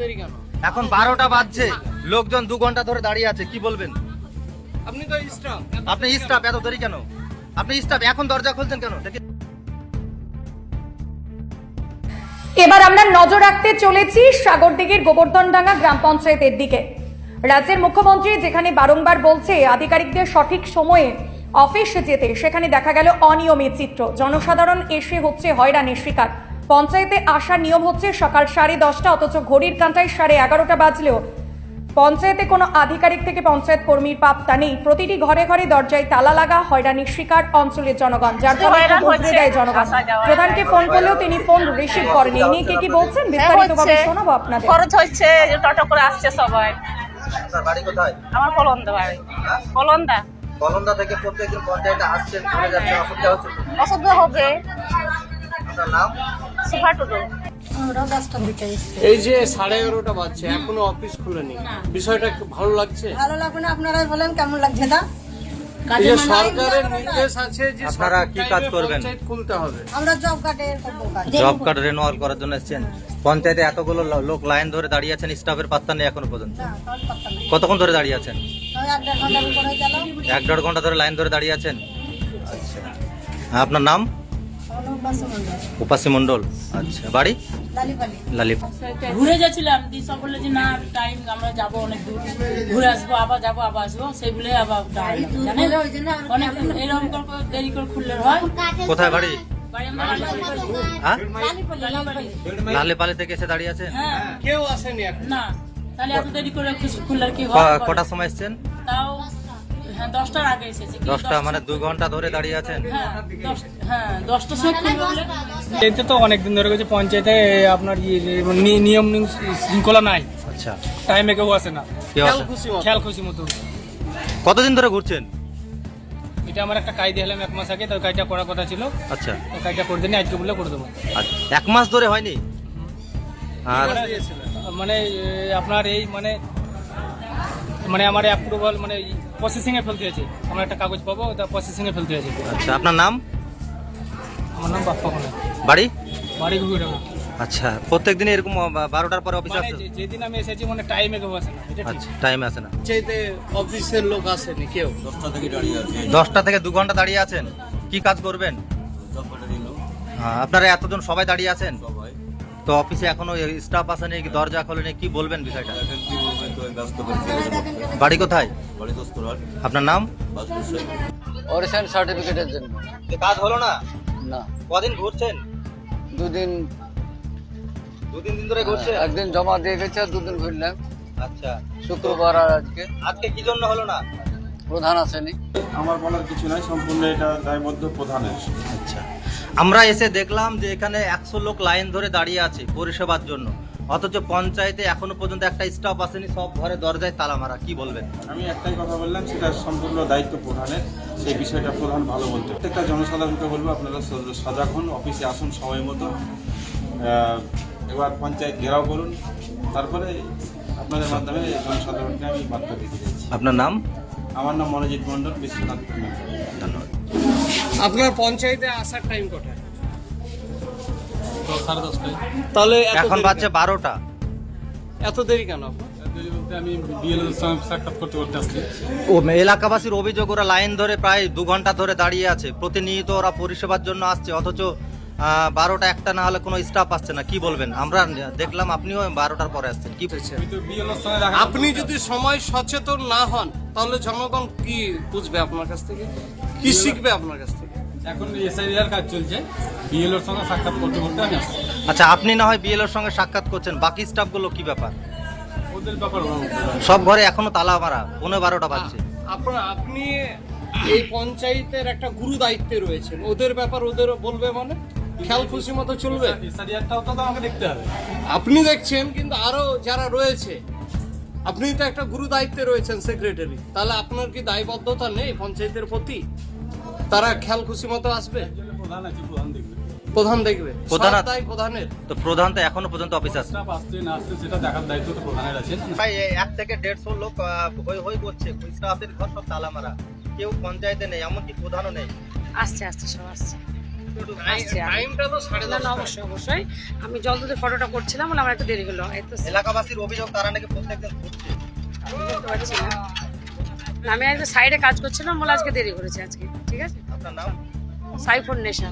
দেরি কেন? এখন বারোটা বাজছে। লোকজন দু ঘণ্টা ধরে দাঁড়িয়ে আছে কি বলবেন? আপনি তো স্টাফ আপনি স্টাফ এত দেরি কেন? আপনি স্টাফ এখন দরজা খুলছেন কেন? দেখি। এবার আমরা নজর রাখতে চলেছি সাগরদিঘির গোবর্ধনডাঙ্গা গ্রাম পঞ্চায়েতের দিকে। রাজ্যের মুখ্যমন্ত্রী যেখানে বারংবার বলছে আধিকারিকদের সঠিক সময়ে অফিস যেতে সেখানে দেখা গেল অনিয়মের চিত্র। জনসাধারণ এসে হচ্ছে হয়রানির শিকার। পঞ্চায়েতে আসার নিয়ম হচ্ছে সকাল সাড়ে দশটা অথচ ঘড়ির কাঁটায় সাড়ে এগারোটা বাজলেও পঞ্চায়েতে কোনো আধিকারিক থেকে পঞ্চায়েত কর্মীর পাত্তা নেই। প্রতিটি ঘরে ঘরে দরজায় তালা লাগা হয়রানির শিকার অঞ্চলের জনগণ যার ফলে। দেয় জনগণ। প্রধানকে ফোন করলেও তিনি ফোন রিসিভ করেন এই নিয়ে কে কি বলছেন? বিস্তারিতভাবে হচ্ছে। শোনাবো আপনাদের। খরচ হচ্ছে টোটো করে আসছে সবাই। বাড়ি কোথায়? আমার কলন্দা বাড়ি। কলন্দা। কলন্দা থেকে প্রত্যেকদিন পঞ্চায়েতে আসছেন চলে যাচ্ছেন অসুবিধা হচ্ছে। অসুবিধা হবে। আপনার নাম? সুভা টুডু। এই যে সাড়ে এগারোটা বাজছে এখনও অফিস খুলেনি। বিষয়টা একটু ভালো লাগছে? ভালো লাগবে না আপনারাই বলেন কেমন লাগছে তা? এই যে সরকারের নির্দেশ আছে যে আপনারা কি কাজ করবেন? পঞ্চায়েত খুলতে হবে। আমরা জব কার্ডে করব কাজ। জব কার্ড রেনুয়াল করার জন্য এসেছেন। পঞ্চায়েতে এতগুলো লোক লাইন ধরে দাঁড়িয়ে আছেন স্টাফের পাত্তা নেই এখনও পর্যন্ত। কতক্ষণ ধরে দাঁড়িয়ে আছেন? এক দেড় ঘণ্টা ধরে লাইন ধরে দাঁড়িয়ে আছেন? আচ্ছা। আপনার নাম? অনুবাস মন্ডল আচ্ছা। বাড়ি? লালিপালি। লালিপ ঘুরে যাচ্ছিলাম দিশা বললে যে না টাইম আমরা যাব অনেক দূর। ঘুরে আসব আবার যাব আবার আসব। সেই বলে আবার অনেক এরকম করে দেরি করে খুললে হয়। কোথায় বাড়ি? হ্যাঁ? লালিপালি। থেকে এসে দাঁড়িয়ে আছে হ্যাঁ। কেউ আসেনি না। তাহলে এত দেরি করে খুললে কি হয়? ক- কটার সময় এসছেন? তাও হ্যাঁ দশটার আগে এসেছি দশটা মানে দু ঘণ্টা ধরে দাঁড়িয়ে আছেন? হ্যাঁ হ্যাঁ দশটার সময় এতে তো অনেক দিন ধরে গেছে পঞ্চায়েতে আপনার ইয়ে নিয়ম শৃঙ্খলা নাই। আচ্ছা। টাইমে কেউ আসে না। খেয়াল খুশি মতো খেয়াল খুশি মতো। কতদিন ধরে ঘুরছেন? এটা আমার একটা কাজ দিলাম এক মাস আগে তো কাজটা করার কথা ছিল। আচ্ছা। তো কাজটা করে দিন আজকে বললে করে দেবো। এক মাস ধরে হয়নি? আর মানে আপনার এই মানে মানে আমার অ্যাপ্রুভাল মানে প্রসেসিং এ ফেলতে আছে আমার একটা কাগজ পাবো ওটা প্রসেসিং এ ফেলতে আছে আচ্ছা আপনার নাম? আমার নাম বাপ্পা কোনা বাড়ি? বাড়ি ঘুরে আচ্ছা প্রত্যেক দিন এরকম বারোটার পরে অফিস মানে আসছে যে- যেদিন আমি এসেছি মানে টাইমে কেউ আসে না এটা আচ্ছা টাইম আসে না। পঞ্চায়েতে অফিসের লোক আসেনি কেউ? দশটা থেকে দাঁড়িয়ে আছে। দশটা থেকে দু ঘণ্টা দাঁড়িয়ে আছেন? কি কাজ করবেন? আপনারা এতজন সবাই দাঁড়িয়ে আছেন? তো অফিসে এখনও স্টাফ আসেনি কি দরজা খোলেনি কি বলবেন বিষয়টা? বাড়ি কোথায়? আপনার নাম? অরিজিন সার্টিফিকেটের জন্য। কাজ হলো না? না। কদিন ঘুরছেন? দুদিন। দুদিন দিন ধরে ঘুরছেন? একদিন জমা দিয়ে গেছে দুদিন ঘুরলাম। আচ্ছা। শুক্রবার আর আজকে। আজকে কি জন্য হলো না? প্রধান আসেনি। আমার বলার কিছু নাই সম্পূর্ণ এটা দায়বদ্ধ প্রধানের। আচ্ছা। আমরা এসে দেখলাম যে এখানে একশো লোক লাইন ধরে দাঁড়িয়ে আছে পরিষেবার জন্য। অথচ পঞ্চায়েতে এখনও পর্যন্ত একটা স্টাফ আসেনি সব ঘরে দরজায় তালা মারা। কি বলবেন? আমি একটাই কথা বললাম সেটা সম্পূর্ণ দায়িত্ব প্রধানের। সেই বিষয়টা প্রধান ভালো বলতে। প্রত্যেকটা জনসাধারণকে বলব আপনারা সজাগ হন অফিসে আসুন সময় মতো। এবার পঞ্চায়েত ঘেরাও করুন। তারপরে আপনাদের মাধ্যমে জনসাধারণকে আমি বার্তা দিতে চাইছি। আপনার নাম? আমার নাম মনোজিৎ মণ্ডল বিশ্বনাথ ধন্যবাদ। আপনার পঞ্চায়েতে আসার টাইম কটায় সাড়ে দশটায়। তাহলে এখন দেরি বারোটা। এত দেরি কেন? আমি সাক্ষাৎ করতে করতে আসছি। ও এলাকাবাসীর অভিযোগ ওরা লাইন ধরে প্রায় দু ঘণ্টা ধরে দাঁড়িয়ে আছে। প্রতিনিয়ত ওরা পরিষেবার জন্য আসছে অথচ বারোটা একটা না হলে কোনো স্টাফ আসছে না। কি বলবেন? আমরা দেখলাম আপনিও বারোটার পরে আসছেন। কি দেখা আপনি যদি সময় সচেতন না হন তাহলে জনগণ কি বুঝবে আপনার কাছ থেকে? কি শিখবে আপনার কাছ থেকে? এখন এসআইআর কাজ চলছে বিএলএর সঙ্গে সাক্ষাৎ করতে করতে আমি আসছি। আচ্ছা আপনি না হয় বিএলওর সঙ্গে সাক্ষাৎ করছেন বাকি স্টাফগুলো কি ব্যাপার? ওদের ব্যাপার ওরা বলতে পারবে। সব ঘরে এখনও তালা মারা পনেরো বারোটা বাজছে। আপনার আপনি এই পঞ্চায়েতের একটা গুরু দায়িত্বে রয়েছেন ওদের ব্যাপার ওদের বলবে মানে? খেয়াল খুশি মতো চলবে? এসআইআরটাও তো আমাকে দেখতে হবে। আপনি দেখছেন কিন্তু আরও যারা রয়েছে আপনি তো একটা গুরু দায়িত্বে রয়েছেন সেক্রেটারি তাহলে আপনার কি দায়বদ্ধতা নেই পঞ্চায়েতের প্রতি? তারা খেয়াল খুশি মতো আসবে? প্রধান দেখবে। প্রধান তাই প্রধানের। তো প্রধান তো এখনও পর্যন্ত অফিস আছে। আসছে না আসছে সেটা দেখার দায়িত্ব তো প্রধানের আছে। ভাই এক থেকে দেড়শো লোক হই হই করছে। কুইন ঘর সব তালা মারা কেউ পঞ্চায়েতে নেই এমনকি প্রধানও নেই। আসছে আসছে সব আসছে। আমি জল দুধের ফটোটা করছিলাম আমার একটা দেরি হলো। এলাকাবাসীর অভিযোগ তারা নাকি প্রত্যেকদিন করছে আমি একটু সাইডে কাজ করছিলাম বলে আজকে দেরি করেছি আজকে ঠিক আছে? সাইফোন নেশা।